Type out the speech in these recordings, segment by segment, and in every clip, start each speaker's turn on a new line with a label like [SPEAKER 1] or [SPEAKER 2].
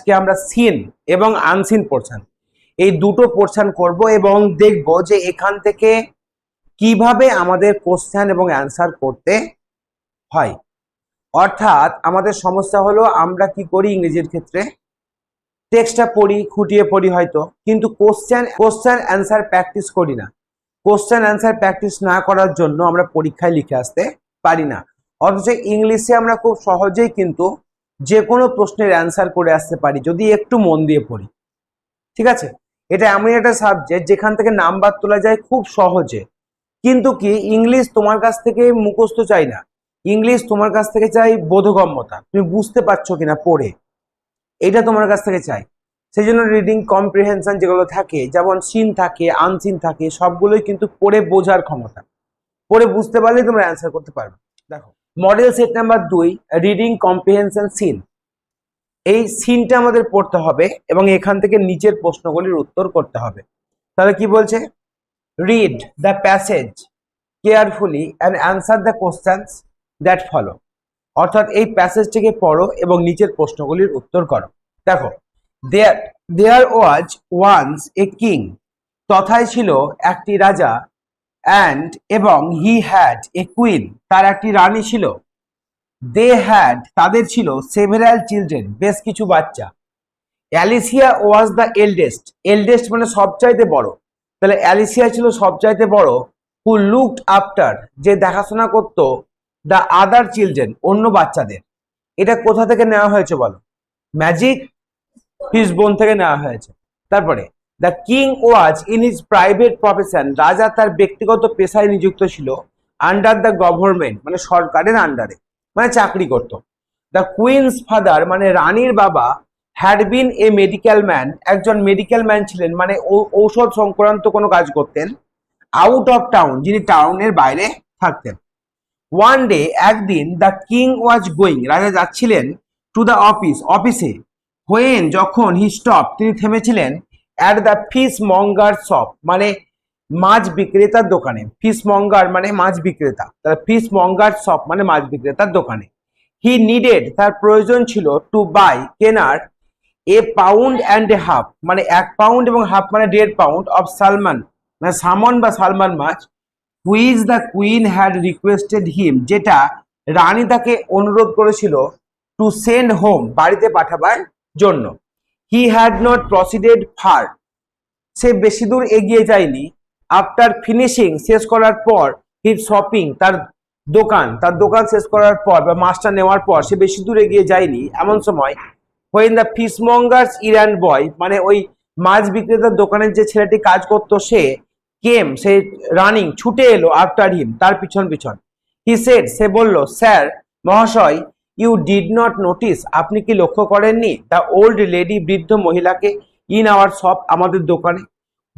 [SPEAKER 1] আজকে আমরা সিন এবং আনসিন পোর্শন এই দুটো পোর্শন করব এবং দেখব যে এখান থেকে কীভাবে আমাদের কোশ্চেন এবং অ্যান্সার করতে হয়। অর্থাৎ আমাদের সমস্যা হলো আমরা কি করি ইংরেজির ক্ষেত্রে? টেক্সটটা পড়ি, খুঁটিয়ে পড়ি হয়তো, কিন্তু কোশ্চেন কোশ্চেন অ্যান্সার প্র্যাকটিস করি না। কোশ্চেন অ্যান্সার প্র্যাকটিস না করার জন্য আমরা পরীক্ষায় লিখে আসতে পারি না। অথচ ইংলিশে আমরা খুব সহজেই কিন্তু যে কোনো প্রশ্নের অ্যান্সার করে আসতে পারি, যদি একটু মন দিয়ে পড়ি। ঠিক আছে? এটা এমন একটা সাবজেক্ট যেখান থেকে নাম্বার তোলা যায় খুব সহজে। কিন্তু কি ইংলিশ তোমার কাছ থেকে মুখস্থ চাই না। ইংলিশ তোমার কাছ থেকে চাই বোধগম্যতা। তুমি বুঝতে পারছ কিনা পড়ে। এটা তোমার কাছ থেকে চাই। সেই জন্য রিডিং কম্প্রিহেনশন যেগুলো থাকে, যেমন সিন থাকে আনসিন থাকে, সবগুলোই কিন্তু পড়ে বোঝার ক্ষমতা। পড়ে বুঝতে পারলেই তোমরা অ্যান্সার করতে পারবে। দেখো মডেল সেট নাম্বার দুই রিডিং কম্প্রিহেনশন সিন এই সিনটা আমাদের পড়তে হবে এবং এখান থেকে নিচের প্রশ্নগুলির উত্তর করতে হবে। তাহলে কি বলছে? Read the passage carefully and answer the questions that follow অর্থাৎ এই প্যাসেজটিকে পড়ো এবং নিচের প্রশ্নগুলির উত্তর করো। দেখো দেয়ার দেয়ার ওয়াজ ওয়ান্স এ কিং তথায় ছিল একটি রাজা অ্যান্ড এবং হি হ্যাড এ কুইন তার একটি রানী ছিল। দে হ্যাড তাদের ছিল সেভারাল চিলড্রেন বেশ কিছু বাচ্চা। Alicia was the eldest eldest মানে সবচাইতে বড়। তাহলে অ্যালিসিয়া ছিল সবচাইতে বড় হু লুকড আফটার যে দেখাশোনা করত দ্য আদার চিলড্রেন অন্য বাচ্চাদের। এটা কোথা থেকে নেওয়া হয়েছে বলো? ম্যাজিক বোন থেকে নেওয়া হয়েছে। তারপরে the king was in his private profession রাজা তার ব্যক্তিগত পেশায় নিযুক্ত ছিল আন্ডার দ্য গভর্নমেন্ট মানে সরকারের আন্ডারে মানে চাকরি করত। দ্য কুইন্স ফাদার মানে রানীর বাবা had been a medical man একজন মেডিকেল ম্যান ছিলেন মানে ঔষধ সংক্রান্ত কোনো কাজ করতেন আউট অফ টাউন যিনি টাউনের বাইরে থাকতেন। ওয়ান ডে একদিন দ্য কিং ওয়াজ গোয়িং রাজা যাচ্ছিলেন টু দ্য অফিস অফিসে হোয়েন যখন হি স্টপ তিনি থেমেছিলেন at the fishmonger shop মানে মাছ বিক্রেতার দোকানে। ফিস মঙ্গার মানে মাছ বিক্রেতা। তার ফিস মঙ্গার শপ মানে মাছ বিক্রেতার দোকানে। হি নিডেড তার প্রয়োজন ছিল টু বাই কেনার a pound and a half মানে এক পাউন্ড এবং হাফ মানে দেড় পাউন্ড অফ সালমান মানে সামন বা salmon much which the queen had requested him যেটা রানী তাকে অনুরোধ করেছিল টু সেন্ড হোম বাড়িতে পাঠাবার জন্য। He had not proceeded far সে বেশি দূর এগিয়ে যায়নি। আফটার ফিনিশিং শেষ করার পর হির শপিং তার দোকান তার দোকান শেষ করার পর বা মাছটা নেওয়ার পর সে বেশি দূর এগিয়ে যায়নি। এমন সময় when the fishmonger's errand boy মানে ওই মাছ বিক্রেতার দোকানের যে ছেলেটি কাজ করতো, সে কেম সে রানিং ছুটে এলো আফটার হিম তার পিছন পিছন হি সেড সে বলল স্যার মহাশয় ইউ ডিড নট নোটিস আপনি কি লক্ষ্য করেননি? দ্য ওল্ড লেডি বৃদ্ধ মহিলাকে ইন আওয়ার শপ আমাদের দোকানে।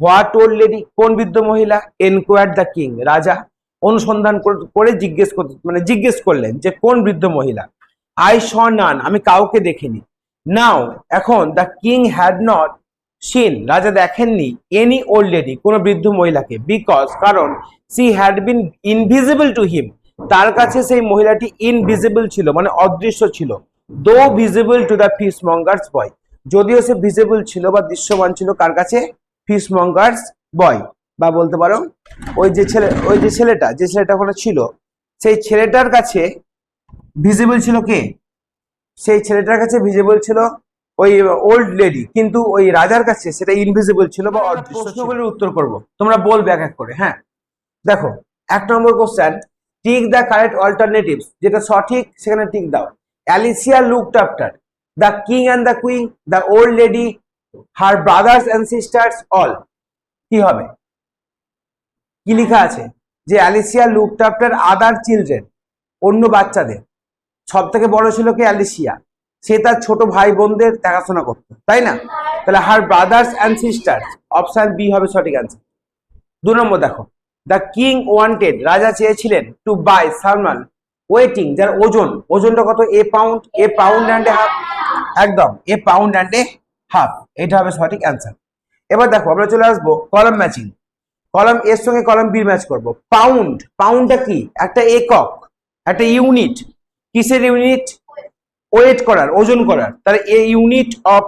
[SPEAKER 1] হোয়াট ওল্ড লেডি কোন বৃদ্ধ মহিলা? এনকোয়ার দ্য কিং রাজা। অনুসন্ধান করে- জিজ্ঞেস মানে জিজ্ঞেস করলেন যে, কোন বৃদ্ধ মহিলা? আই শ নান আমি কাউকে দেখিনি। নাও এখন the king had not seen রাজা দেখেননি এনি ওল্ড লেডি কোনো বৃদ্ধ মহিলাকে বিকজ কারণ she had been invisible to him তার কাছে সেই মহিলাটি ইনভিজিবল ছিল মানে অদৃশ্য ছিল। Though visible to the fishmonger's boy যদিও সে ভিজিবল ছিল বা দৃশ্যমান ছিল কার কাছে? ফিস মঙ্গার্স বয় বা বলতে পারো ওই যে ছেলে ওই যে ছেলেটা যে ছেলেটা ওখানে ছিল সেই ছেলেটার কাছে ভিজিবল ছিল কে? সেই ছেলেটার কাছে ভিজিবল ছিল ওই ওল্ড লেডি কিন্তু ওই রাজার কাছে সেটা ইনভিজিবল ছিল বা অদৃশ্য প্রশ্নগুলির উত্তর করব। তোমরা বলবে এক এক করে হ্যাঁ। দেখো এক নম্বর question tick the correct alternatives যেটা সঠিক, সেখানে টিক দাও। Alicia looked after, the king and the queen, the old lady, her brothers and sisters, all. কি হবে? কি লেখা আছে? যে Alicia looked after other children, অন্য বাচ্চাদের। সব থেকে বড় ছিল কি? অ্যালিসিয়া। সে তার ছোট ভাই বোনদের দেখাশোনা করতো, তাই না? তাহলে her brothers and sisters, option B হবে সঠিক অ্যান্সার দু নম্বর দেখো। দ্য কিং ওয়ান্টেড রাজা চেয়েছিলেন টু বাই সালমান ওয়েটিং যার ওজন, ওজনটা কত? A pound a pound and a half একদম a pound and a half এটা হবে সঠিক অ্যান্সার এবার দেখো, আমরা চলে আসব কলম ম্যাচিং কলম এর সঙ্গে কলম বি ম্যাচ করব। পাউন্ড পাউন্ডটা কি? একটা একক, একটা ইউনিট কিসের ইউনিট ওয়েট করার, ওজন করার। তাহলে a unit of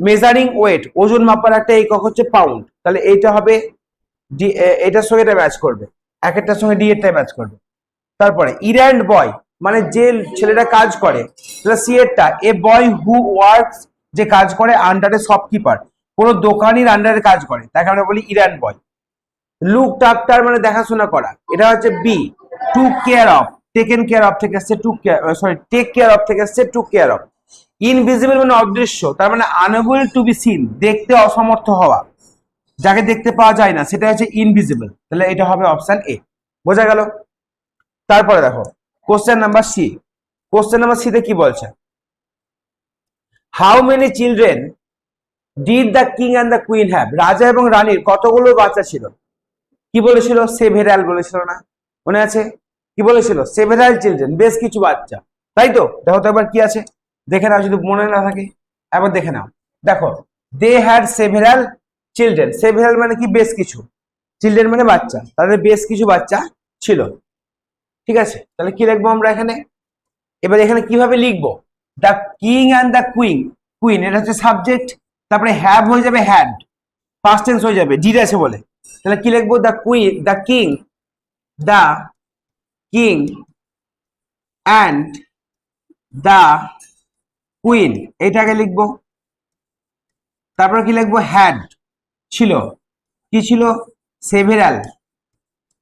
[SPEAKER 1] measuring weight ওজন মাপার একটা একক হচ্ছে পাউন্ড তাহলে এইটা হবে ডি এটার সঙ্গে এটা ম্যাচ করবে। এক একটার সঙ্গে ডি এরটা ম্যাচ করবে। তারপরে ইরান্ড বয় মানে যে ছেলেটা কাজ করে সেটা C এরটা, A boy who works যে কাজ করে আন্ডারে শপকিপার কোনো দোকানির আন্ডারে কাজ করে, তাকে আমরা বলি ইরান বয় লুক আফটার মানে দেখাশোনা করা। এটা হচ্ছে be to care of taken care of থেকে আসছে to care sorry take care of থেকে আসছে টু কেয়ার অফ ইনভিজিবল মানে অদৃশ্য, তার মানে আনএবল টু বি সিন দেখতে অসমর্থ হওয়া। যাকে দেখতে পাওয়া যায় না সেটা হচ্ছে ইনভিজিবল তাহলে এটা হবে অপশন এ বোঝা গেল? তারপরে দেখো question number C question number সিতে কি বলছে? How many children did the king and the queen have রাজা এবং রানীর কতগুলো বাচ্চা ছিল? কি বলেছিল? সেভেরাল বলেছিল না? মনে আছে? কি বলেছিল? সেভেরাল চিলড্রেন বেশ কিছু বাচ্চা। তাই তো? দেখো তো এবার কি আছে? দেখে নাও যদি মনে না থাকে। একবার দেখে নাও। দেখো they had several children several মানে কি? বেশ কিছু। চিলড্রেন মানে বাচ্চা। তাদের বেশ কিছু বাচ্চা ছিল। ঠিক আছে? তাহলে কি লিখব আমরা এখানে? এবার এখানে কীভাবে লিখব? The king and the queen queen এটা হচ্ছে সাবজেক্ট তারপরে হ্যাভ হয়ে যাবে হ্যাড পাস্ট টেন্স হয়ে যাবে ডিড আছে বলে। তাহলে কি লিখব? The queen the king the king and the queen এটাকে লিখব। তারপরে কি লিখব? হ্যাড ছিল? কি ছিল? সেভেরাল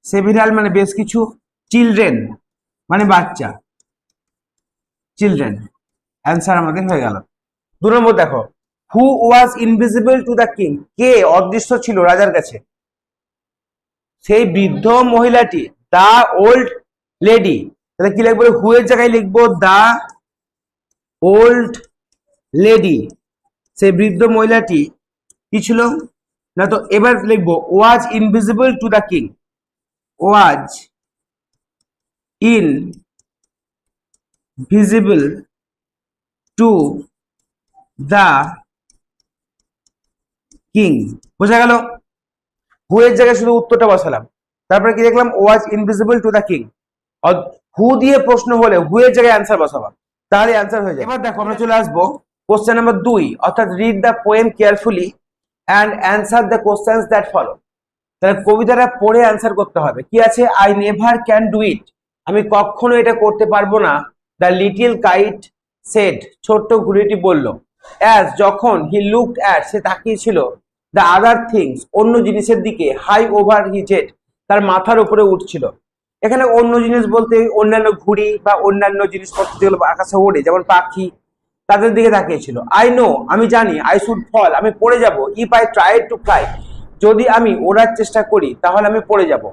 [SPEAKER 1] সেভেরাল মানে বেশ কিছু। চিলড্রেন মানে বাচ্চা। চিলড্রেন অ্যান্সার আমাদের হয়ে গেল। দু নম্বর দেখো। Who was invisible to the king কে অদৃশ্য ছিল রাজার কাছে? সেই বৃদ্ধ মহিলাটি দা ওল্ড লেডি তাহলে কি লিখব? হু এর জায়গায় লিখব? দা ওল্ড লেডি সেই বৃদ্ধ মহিলাটি কি ছিল? না তো, এবার লিখব was invisible to the king was in visible to the king বোঝা গেল? হুয়ের জায়গায় শুধু উত্তরটা বসালাম। তারপরে কি দেখলাম? Was invisible to the king who দিয়ে প্রশ্ন হলে হুয়ের জায়গায় অ্যান্সার বসাবা। তাহলে অ্যান্সার হয়ে যাবে। এবার দেখো, আমরা চলে আসব। কোশ্চেন নাম্বার দুই, অর্থাৎ read the poem carefully and answer the questions that follow তাহলে কবিতাটা পড়ে অ্যান্সার করতে হবে। কি আছে? I never can do it আমি কখনো এটা করতে পারব না। দ্য লিটিল কাইট সেড ছোট্ট ঘুড়িটি বলল অ্যাজ যখন হি লুকড অ্যাট সে তাকিয়েছিল। দ্য আদার থিংস অন্য জিনিসের দিকে হাই ওভার হিজ হেড তার মাথার উপরে উঠছিল। এখানে অন্য জিনিস বলতে অন্যান্য ঘুড়ি বা অন্যান্য জিনিসপত্র যেগুলো আকাশে ওড়ে, যেমন পাখি তাদের দিকে তাকিয়েছিল। আই নো আমি জানি আই শুড ফল আমি পড়ে যাব। If I try to fly যদি আমি ওড়ার চেষ্টা করি, তাহলে আমি পড়ে যাব।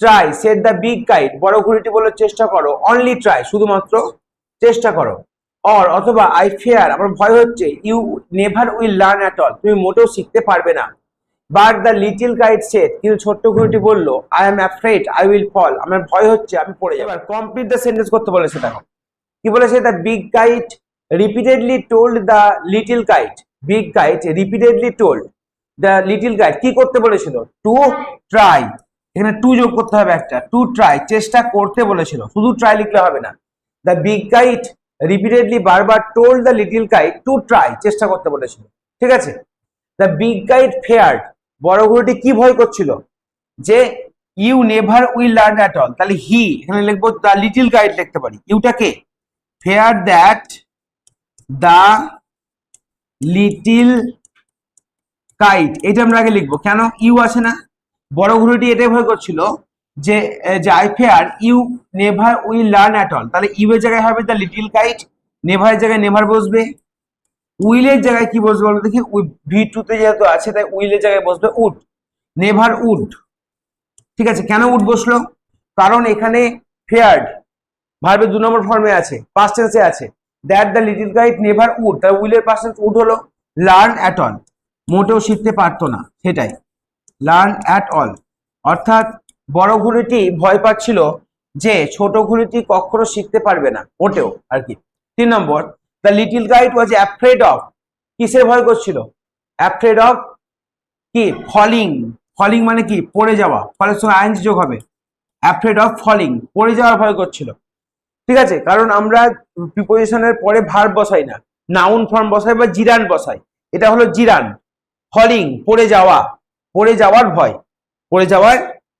[SPEAKER 1] Try said the big kite বড় ঘুড়িটি বলে চেষ্টা করো অনলি ট্রাই শুধুমাত্র চেষ্টা করো। অর অথবা আই ফেয়ার আমার ভয় হচ্ছে you never will learn at all তুমি মোটেও শিখতে পারবে না। But the little kite said কিন্তু ছোট্ট ঘুড়িটি বলল I am afraid I will fall আমার ভয় হচ্ছে, আমি পড়ে যাব। কমপ্লিট দ্য সেন্টেন্স করতে বলেছে দেখো। কি বলেছে? The big kite repeatedly told the little kite big kite repeatedly told the little kite কি করতে বলেছিল? টু ট্রাই এখানে টু যোগ করতে হবে একটা। টু ট্রাই চেষ্টা করতে বলেছিল। শুধু ট্রাই লিখলে হবে না। দ্য বিগ গাইড রিপিটেডলি বারবার told the little kite to try চেষ্টা করতে বলেছিল। ঠিক আছে? দ্য বিগ গাইড ফেয়ার্ড বড় ঘুড়িটি কি ভয় করছিল? যে you never will learn at all তাহলে হি এখানে লিখব দ্য লিটিল গাইড লিখতে পারি। ইউটাকে fear that the little kite এটা আমরা আগে লিখব। কেন? ইউ আছে না? বড় ঘুড়িটি এটাই ভয় করছিল যে যে I fear you never will learn at all তাহলে ইউ এর জায়গায় হবে দ্য লিটিল কাইট নেভারের জায়গায় নেভার বসবে। উইলের জায়গায় কি বসবে বলো দেখি? ভি টুতে যেহেতু আছে, তাই উইলের জায়গায় বসবে উড। নেভার উড ঠিক আছে, কেন উড বসল? কারণ এখানে ফেয়ার্ড ভার্বের দু নম্বর ফর্মে আছে পাস্ট টেন্সে আছে। That the little kite never would তার উইলের টেন্স উড হলো লার্ন অ্যাট অল মোটেও শিখতে পারতো না, সেটাই। লার্ন অ্যাট অল অর্থাৎ বড় ঘুড়িটি ভয় পাচ্ছিল যে ছোট ঘুড়িটি কখনো শিখতে পারবে না, মোটেও আর কি। তিন নম্বর the little kite was afraid of কিসের ভয় করছিল? অ্যাফ্রেড অফ কি? ফলিং ফলিং মানে কি? পড়ে যাওয়া। ফলের সঙ্গে আইন যোগ হবে। অ্যাফ্রেড অফ ফলিং পড়ে যাওয়ার ভয় করছিল। ঠিক আছে? কারণ আমরা প্রিপোজিশনের পরে ভার্ব বসাই না। নাউন ফর্ম বসাই বা জিরান বসাই। এটা হলো জিরান ফলিং পড়ে যাওয়া। পড়ে যাওয়ার ভয়। পড়ে যাওয়ার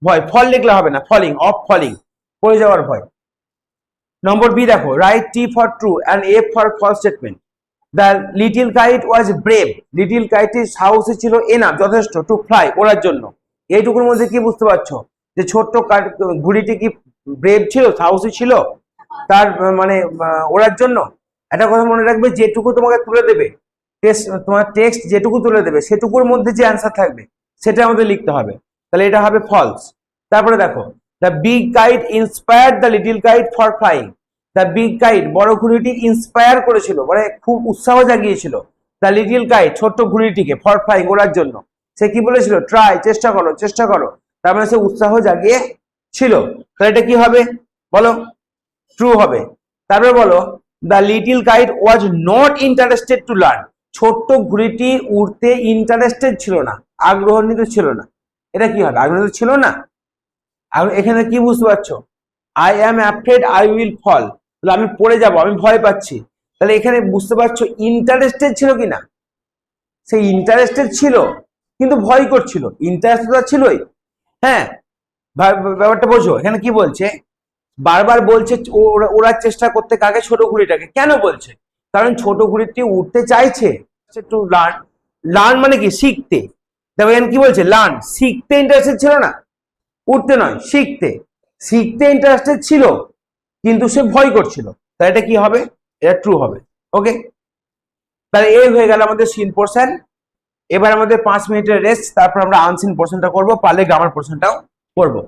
[SPEAKER 1] ভয়। ফল লিখলে হবে না। ফলিং অফ ফলিং পড়ে যাওয়ার ভয়। নম্বর বি দেখো। Write T for true and F for false statement the little kite was brave little কাইটের সাহসী ছিল এনাফ যথেষ্ট টু ফ্লাই ওড়ার জন্য। এইটুকুর মধ্যে কি বুঝতে পারছ? যে ছোট্ট ঘুড়িটি কি ব্রেভ ছিল? সাহসী ছিল? তার মানে ওড়ার জন্য। একটা কথা মনে রাখবে, যেটুকু তোমাকে তুলে দেবে তোমার টেক্সট যেটুকু তুলে দেবে, সেটুকুর মধ্যে যে অ্যান্সার থাকবে, সেটা আমাদের লিখতে হবে। তাহলে এটা হবে ফলস তারপরে দেখো the big kite inspire the little kite for flying the big kite বড় ঘুড়িটি ইন্সপায়ার করেছিল মানে খুব উৎসাহ জাগিয়েছিল। দ্য লিটিল কাইট ছোট্ট ঘুড়িটিকে ফর ফ্লাইং ওড়ার জন্য। সে কি বলেছিল? ট্রাই চেষ্টা করো চেষ্টা করো। তার মানে সে উৎসাহ জাগিয়ে ছিল তাহলে এটা কি হবে? বলো। ট্রু হবে। তারপরে বলো the little guide was not interested to learn ছোট্ট ঘুড়িটি উড়তে ইন্টারেস্টেড ছিল না, আগ্রহান্বিত ছিল না। এটা কি হবে? আগ্রহিত ছিল না? এখানে কি বুঝতে পারছ? I am afraid I will fall তাহলে আমি পড়ে যাব, আমি ভয় পাচ্ছি। তাহলে এখানে বুঝতে পারছ ইন্টারেস্টেড ছিল কি না? সেই ইন্টারেস্টেড ছিল, কিন্তু ভয় করছিল। ইন্টারেস্টেড ছিলই। হ্যাঁ ব্যাপারটা বোঝো। এখানে কি বলছে? বারবার বলছে ওরা- চেষ্টা করতে কাকে? ছোট ঘুড়িটাকে কেন বলছে? কারণ ছোট ঘুড়িটি উঠতে চাইছে। একটু লার্ন। লার্ন মানে কি? শিখতে। দেখো এখানে কি বলছে? লার্ন। শিখতে ইন্টারেস্টেড ছিল না। উঠতে নয়, শিখতে। শিখতে ইন্টারেস্টেড ছিল, কিন্তু সে ভয় করছিল। তাহলে এটা কি হবে? এটা ট্রু হবে। ওকে তাহলে এই হয়ে গেল আমাদের সিন পোর্শন এবার আমাদের পাঁচ মিনিটের রেস্ট তারপর আমরা আনসিন পোর্শনটা করব। পারলে গ্রামার পোর্শনটাও করব।